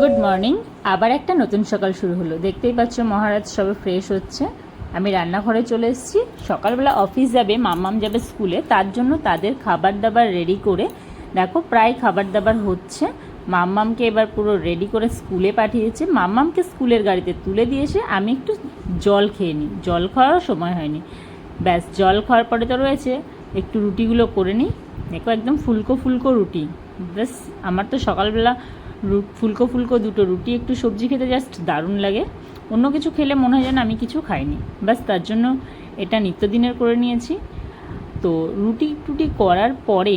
Good morning. আবার একটা নতুন সকাল শুরু হলো। দেখতেই পাচ্ছ মহারাজ সবে ফ্রেশ হচ্ছে। আমি রান্নাঘরে চলে এসেছি। সকালবেলা অফিস যাবে, মাম্মাম যাবে স্কুলে তার জন্য তাদের খাবার দাবার রেডি করে, দেখো প্রায় খাবার দাবার হচ্ছে। মাম্মামকে এবার পুরো রেডি করে স্কুলে পাঠিয়েছে। মাম্মামকে স্কুলের গাড়িতে তুলে দিয়েছে আমি একটু জল খেয়ে নিই। জল খাওয়ারও সময় হয়নি। ব্যাস, জল খাওয়ার পরে তো রয়েছে। একটু রুটিগুলো করে নিই। দেখো একদম ফুলকো ফুলকো রুটি। ব্যাস, আমার তো সকালবেলা ফুলকো ফুলকো দুটো রুটি, একটু সবজি খেতে জাস্ট দারুণ লাগে। অন্য কিছু খেলে মনে হয় যেন আমি কিছু খাইনি। ব্যাস, তার জন্য এটা নিত্যদিনের করে নিয়েছি। তো রুটি টুটি করার পরে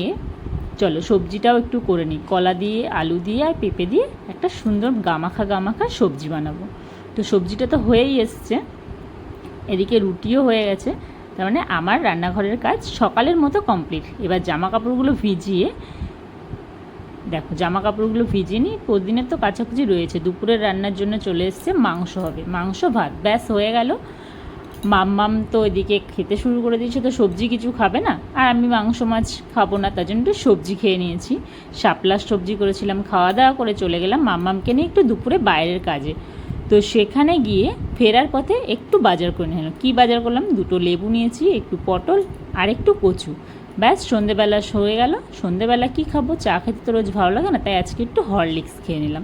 চলো সবজিটাও একটু করে নিই। কলা দিয়ে, আলু দিয়ে আর পেঁপে দিয়ে একটা সুন্দর গামাখা গামাখা সবজি বানাবো। তো সবজিটা তো হয়েই এসছে। এদিকে রুটিও হয়ে গেছে। তার মানে আমার রান্নাঘরের কাজ সকালের মতো কমপ্লিট। এবার জামা কাপড়গুলো ভিজিয়ে দেখো জামা কাপড়গুলো ভিজিয়ে নিই প্রতিদিনের তো কাছাকাছি রয়েছে। দুপুরের রান্নার জন্য চলে এসছে মাংস হবে। মাংস, ভাত, ব্যাস, হয়ে গেল। মাম্মাম তো এদিকে খেতে শুরু করে দিয়েছে, তো সবজি কিছু খাবে না। আর আমি মাংস, মাছ খাব না, তার জন্য একটু সবজি খেয়ে নিয়েছি। শাপলার সবজি করেছিলাম খাওয়া দাওয়া করে চলে গেলাম মাম্মামকে নিয়ে একটু দুপুরে বাইরের কাজে। তো সেখানে গিয়ে ফেরার পথে একটু বাজার করে নিলাম। কী বাজার করলাম? দুটো লেবু নিয়েছি, একটু পটল আর একটু কচু। ব্যাস, সন্ধেবেলা হয়ে গেল। সন্ধেবেলা কী খাব? চা খেতে তো রোজ ভালো লাগে না, তাই আজকে একটু হরলিক্স খেয়ে নিলাম।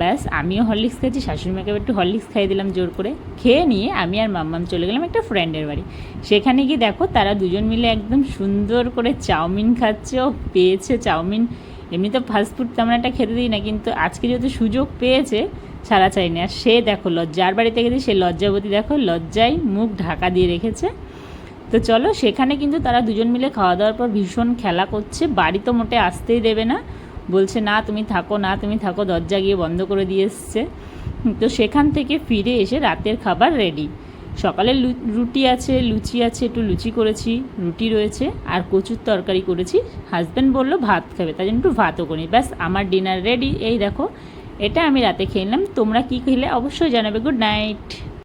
ব্যাস, আমিও হরলিক্স খেয়েছি শাশুড়ি মাকে একটু হরলিক্স খাইয়ে দিলাম জোর করে। খেয়ে নিয়ে আমি আর মাম্মাম চলে গেলাম একটা ফ্রেন্ডের বাড়ি। সেখানে গিয়ে দেখো, তারা দুজন মিলে একদম সুন্দর করে চাউমিন খাচ্ছে। ও পেয়েছে চাউমিন। এমনি তো ফাস্টফুড তেমন একটা খেতে দিই না, কিন্তু আজকে যেহেতু সুযোগ পেয়েছে, ছাড়া চাই না। আর সে দেখো, লজ্জার বাড়িতে গেছে, সে লজ্জাবতী। দেখো, লজ্জায় মুখ ঢাকা দিয়ে রেখেছে। তো চলো, সেখানে কিন্তু তারা দুজন মিলে খাওয়া দাওয়ার পর ভীষণ খেলা করছে। বাড়ি তো মোটে আসতেই দেবে না। বলছে, না, তুমি থাকো, না, তুমি থাকো, দরজা গিয়ে বন্ধ করে দিয়ে এসছে। তো সেখান থেকে ফিরে এসে রাতের খাবার রেডি সকালে রুটি আছে, লুচি আছে, একটু লুচি করেছি, রুটি রয়েছে, আর কচুর তরকারি করেছি। হাজব্যান্ড বলল, ভাত খাবে। তাই জন্য একটু ভাতও করি। ব্যাস, আমার ডিনার রেডি এই দেখো, এটা আমি রাতে খেয়ে নিলাম। তোমরা কী খেলে অবশ্যই জানাবে। Good night